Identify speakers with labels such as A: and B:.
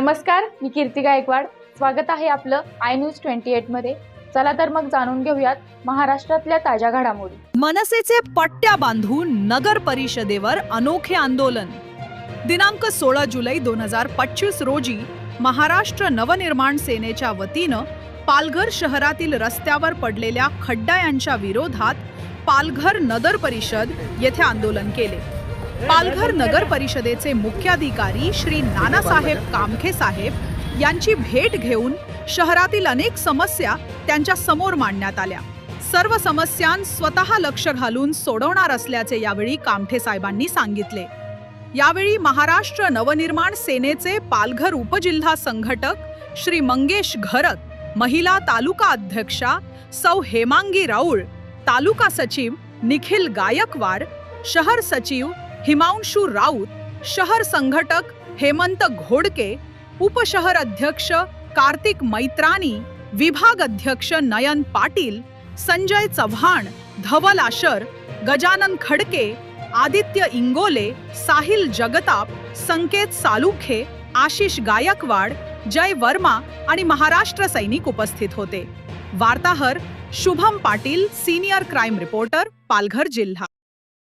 A: नमस्कार मी कीर्ती गायकवाड. स्वागत आहे आपलं आय न्यूज ट्वेंटी एटमध्ये. चला तर मग जाणून घेऊयात महाराष्ट्रातल्या ताज्या घडामोडी.
B: मनसेचे पट्ट्या बांधून नगर परिषदेवर अनोखे आंदोलन. दिनांक सोळा जुलै दोन हजार पंचवीस रोजी महाराष्ट्र नवनिर्माण सेनेच्या वतीनं पालघर शहरातील रस्त्यावर पडलेल्या खड्डा यांच्या विरोधात पालघर नगर परिषद येथे आंदोलन केले. पालघर नगर परिषदेचे मुख्याधिकारी श्री नानासाहेब कामखे साहेब यांची भेट घेऊन शहरातील अनेक समस्या त्यांच्यासमोर मांडण्यात आल्या. सर्व समस्यां स्वतः लक्ष घालून सोडवणार असल्याचे यावेळी कामठे साहेबांनी सांगितले. यावेळी महाराष्ट्र नवनिर्माण सेनेचे पालघर उपजिल्हा संघटक श्री मंगेश घरत महिला तालुका अध्यक्षा सौ हेमांगी राऊळ तालुका सचिव निखिल गायकवाड शहर सचिव हिमांशू राऊत शहर संघटक हेमंत घोडके उपशहर अध्यक्ष कार्तिक मैत्रानी विभाग अध्यक्ष नयन पाटील संजय चव्हाण धवल आशर गजानन खडके आदित्य इंगोले साहिल जगताप संकेत सालुखे आशिष गायकवाड जय वर्मा आणि महाराष्ट्र सैनिक उपस्थित होते. वार्ताहर Shubham Patil senior crime reporter Palghar जिल्हा.